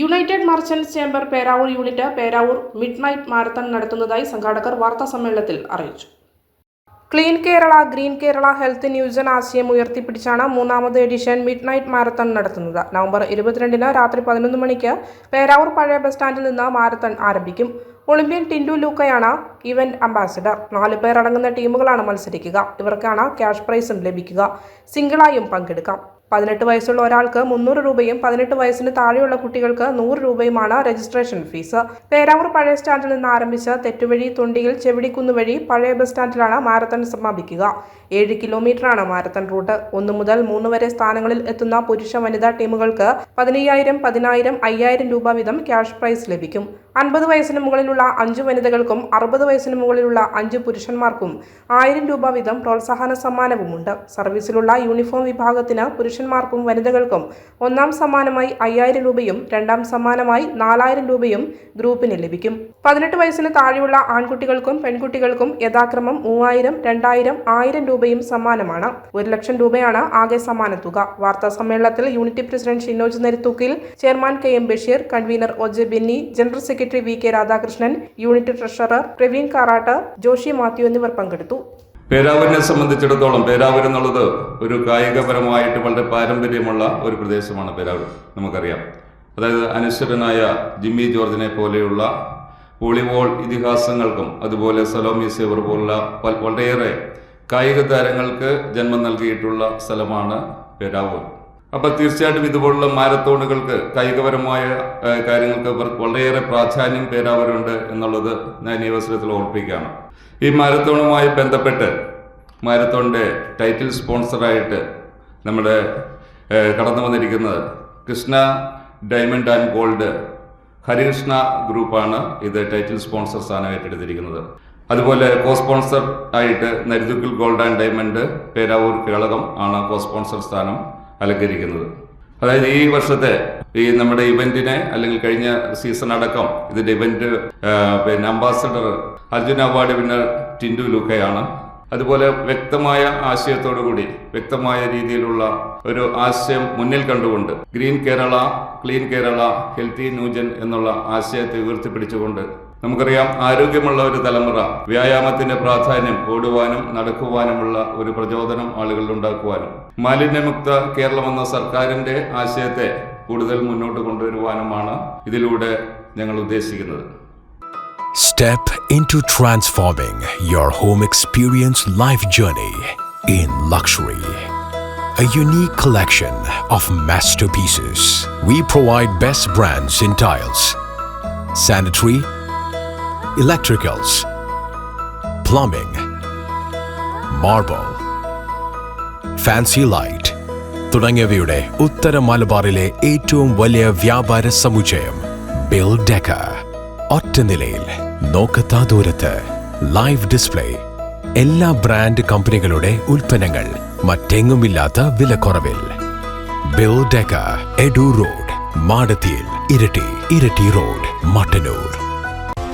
United merchants chamber Peravoor unit Peravoor midnight marathon നടത്തുന്നതായി സംഘാടകർ വാർത്താ സമ്മേളനത്തിൽ അറിയിച്ചു. Clean Kerala green Kerala health new gen ആശയം ഉയർത്തിപ്പിടിച്ചാണ് മൂന്നാമത് എഡിഷൻ മിഡ് നൈറ്റ് മാരത്തൺ നടത്തുന്നത്. നവംബർ ഇരുപത്തിരണ്ടിന് രാത്രി പതിനൊന്ന് മണിക്ക് പേരാവൂർ പഴയ ബസ് സ്റ്റാൻഡിൽ നിന്ന് മാരത്തൺ ആരംഭിക്കും. ഒളിമ്പ്യൻ ടിൻഡു ലൂക്കയാണ് ഇവന്റ് അംബാസിഡർ. നാല് പേർ അടങ്ങുന്ന ടീമുകളാണ് മത്സരിക്കുക. ഇവർക്കാണ് ക്യാഷ് പ്രൈസും ലഭിക്കുക. സിംഗിളായും പങ്കെടുക്കാം. പതിനെട്ട് വയസ്സുള്ള ഒരാൾക്ക് മുന്നൂറ് രൂപയും പതിനെട്ട് വയസ്സിന് താഴെയുള്ള കുട്ടികൾക്ക് നൂറ് രൂപയുമാണ് രജിസ്ട്രേഷൻ ഫീസ് പേരാവൂർ പഴയ സ്റ്റാൻഡിൽ നിന്ന് ആരംഭിച്ച തെറ്റുവഴി തൊണ്ടിയിൽ ചെവിടിക്കുന്ന് വഴി പഴയ ബസ് സ്റ്റാൻഡിലാണ് മാരത്തൺ സമാപിക്കുക. ഏഴ് കിലോമീറ്ററാണ് മാരത്തൺ റൂട്ട് ഒന്ന് മുതൽ മൂന്ന് വരെ സ്ഥാനങ്ങളിൽ എത്തുന്ന പുരുഷ വനിതാ ടീമുകൾക്ക് പതിനയ്യായിരം പതിനായിരം അയ്യായിരം രൂപ വീതം ക്യാഷ് പ്രൈസ് ലഭിക്കും. അൻപത് വയസ്സിന് മുകളിലുള്ള അഞ്ച് വനിതകൾക്കും അറുപത് വയസ്സിന് മുകളിലുള്ള അഞ്ച് പുരുഷന്മാർക്കും ആയിരം രൂപ വീതം പ്രോത്സാഹന സമ്മാനവുമുണ്ട്. സർവീസിലുള്ള യൂണിഫോം വിഭാഗത്തിന് പുരുഷന്മാർക്കും വനിതകൾക്കും ഒന്നാം സമ്മാനമായി അയ്യായിരം രൂപയും രണ്ടാം സമ്മാനമായി നാലായിരം രൂപയും ഗ്രൂപ്പിന് ലഭിക്കും. പതിനെട്ട് വയസ്സിന് താഴെയുള്ള ആൺകുട്ടികൾക്കും പെൺകുട്ടികൾക്കും യഥാക്രമം മൂവായിരം രണ്ടായിരം ആയിരം രൂപയും സമ്മാനമാണ്. ഒരു ലക്ഷം രൂപയാണ് ആകെ സമ്മാനത്തുക വാർത്താ സമ്മേളനത്തിൽ unit president Shinoj നെരുത്തൂക്കിൽ chairman K M Basheer convener O J Benny general secretary V K Radhakrishnan unit treasurer Praveen Karat Joshy Mathew എന്നിവർ പങ്കെടുത്തു. പേരാവൂരിനെ സംബന്ധിച്ചിടത്തോളം പേരാവൂർ എന്നുള്ളത് ഒരു കായികപരമായിട്ട് വളരെ പാരമ്പര്യമുള്ള ഒരു പ്രദേശമാണ് പേരാവൂർ. നമുക്കറിയാം. അതായത് അനശ്വരനായ ജിമ്മി ജോർജിനെ പോലെയുള്ള വോളിബോൾ ഇതിഹാസങ്ങൾക്കും അതുപോലെ സലോമി സേവർ പോലുള്ള പല- വളരെയേറെ കായിക താരങ്ങൾക്ക് ജന്മം നൽകിയിട്ടുള്ള സ്ഥലമാണ് പേരാവൂർ. അപ്പോൾ തീർച്ചയായിട്ടും ഇതുപോലുള്ള മാരത്തോണുകൾക്ക് കായികപരമായ കാര്യങ്ങൾക്ക് വളരെയേറെ പ്രാധാന്യം പേരാവരുണ്ട് എന്നുള്ളത് ഞാൻ ഈ അവസരത്തിൽ ഓർപ്പിക്കുകയാണ്. ഈ മാരത്തോണുമായി ബന്ധപ്പെട്ട് മാരത്തോണിന്റെ ടൈറ്റിൽ സ്പോൺസറായിട്ട് നമ്മുടെ കടന്നു വന്നിരിക്കുന്നത് Krishna diamond and gold Harikrishna ഗ്രൂപ്പാണ് ഇത് ടൈറ്റിൽ സ്പോൺസർ സ്ഥാനം ഏറ്റെടുത്തിരിക്കുന്നത്. അതുപോലെ കോ സ്പോൺസർ ആയിട്ട് നരിതുക്കിൽ gold and diamond Peravoor Kelakam ആണ് കോ സ്പോൺസർ സ്ഥാനം അലങ്കരിക്കുന്നത്. അതായത് ഈ വർഷത്തെ ഈ നമ്മുടെ ഇവന്റിനെ അല്ലെങ്കിൽ കഴിഞ്ഞ സീസൺ അടക്കം ഇതിന്റെ ഇവന്റ് പിന്നെ ambassador Arjuna award winner Tintu ലുക്കയാണ്. അതുപോലെ വ്യക്തമായ ആശയത്തോടു കൂടി വ്യക്തമായ രീതിയിലുള്ള ഒരു ആശയം മുന്നിൽ കണ്ടുകൊണ്ട് green Kerala clean Kerala healthy new gen എന്നുള്ള ആശയത്തെ ഉയർത്തിപ്പിടിച്ചുകൊണ്ട് നമുക്കറിയാം ആരോഗ്യമുള്ള ഒരു തലമുറ വ്യായാമത്തിന്റെ പ്രാധാന്യം ഓടുവാനും നടക്കുവാനുമുള്ള ഒരു പ്രചോദനം ആളുകളിൽ ഉണ്ടാക്കുവാനും മാലിന്യമുക്ത കേരളം എന്ന സർക്കാരിന്റെ ആശയത്തെ കൂടുതൽ മുന്നോട്ട് കൊണ്ടുവരുവാനുമാണ് ഇതിലൂടെ ഞങ്ങൾ ഉദ്ദേശിക്കുന്നത് Step into transforming your home experience life journey in luxury. A unique collection of masterpieces. We provide best brands in tiles, sanitary, electricals, plumbing, marble, fancy light തുടങ്ങിയവയുടെ ഉത്തര മലബാറിലെ ഏറ്റവും വലിയ വ്യാപാര സമുച്ചയം ബിൽ ഡെക്ക ഒറ്റ നിലയിൽ നോക്കത്താ ദൂരത്ത് ലൈവ് ഡിസ്പ്ലേ. എല്ലാ ബ്രാൻഡ് കമ്പനികളുടെ ഉൽപ്പന്നങ്ങൾ മറ്റെങ്ങുമില്ലാത്ത വിലക്കുറവിൽ. ബിൽ ഡെക്ക എഡു റോഡ് മാടത്തിയിൽ ഇരട്ടി ഇരട്ടി റോഡ് മട്ടന്നൂർ.